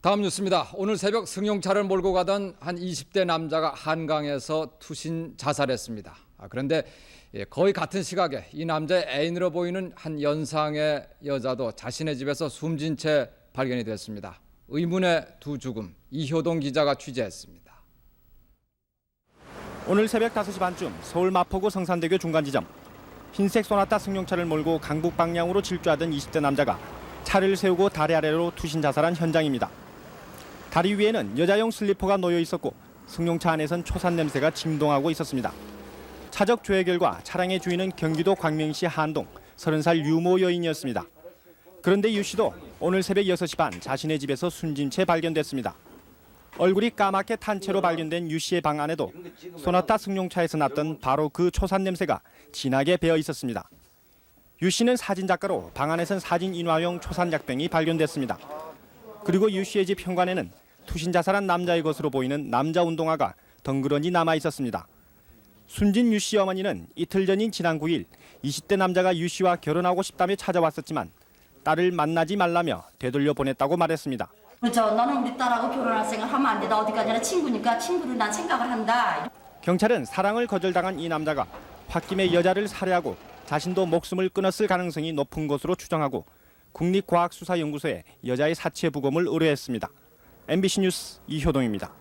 다음 뉴스입니다. 오늘 새벽 승용차를 몰고 가던 한 20대 남자가 한강에서 투신 자살했습니다. 아, 그런데 예, 거의 같은 시각에 이 남자의 애인으로 보이는 한 연상의 여자도 자신의 집에서 숨진 채 발견이 됐습니다. 의문의 두 죽음 이효동 기자가 취재했습니다. 오늘 새벽 5시 반쯤 서울 마포구 성산대교 중간 지점 흰색 소나타 승용차를 몰고 강북 방향으로 질주하던 20대 남자가 차를 세우고 다리 아래로 투신 자살한 현장입니다. 다리 위에는 여자용 슬리퍼가 놓여 있었고 승용차 안에선 초산 냄새가 진동하고 있었습니다. 차적 조회 결과 차량의 주인은 경기도 광명시 한동 30살 유모 여인이었습니다. 그런데 유 씨도 오늘 새벽 6시 반 자신의 집에서 숨진 채 발견됐습니다. 얼굴이 까맣게 탄 채로 발견된 유 씨의 방 안에도 소나타 승용차에서 났던 바로 그 초산 냄새가 진하게 배어 있었습니다. 유 씨는 사진 작가로 방 안에선 사진 인화용 초산 약병이 발견됐습니다. 그리고 유 씨의 집 현관에는 투신 자살한 남자의 것으로 보이는 남자 운동화가 덩그러니 남아 있었습니다. 숨진 유 씨 어머니는 이틀 전인 지난 9일 20대 남자가 유 씨와 결혼하고 싶다며 찾아왔었지만 딸을 만나지 말라며 되돌려 보냈다고 말했습니다. 그죠. 너는 우리 딸하고 결혼할 생각 하면 안 돼. 나 어디까지나 친구니까 친구를 난 생각을 한다. 경찰은 사랑을 거절당한 이 남자가 홧김에 여자를 살해하고 자신도 목숨을 끊었을 가능성이 높은 것으로 추정하고 국립과학수사연구소에 여자의 사체 부검을 의뢰했습니다. MBC 뉴스 이효동입니다.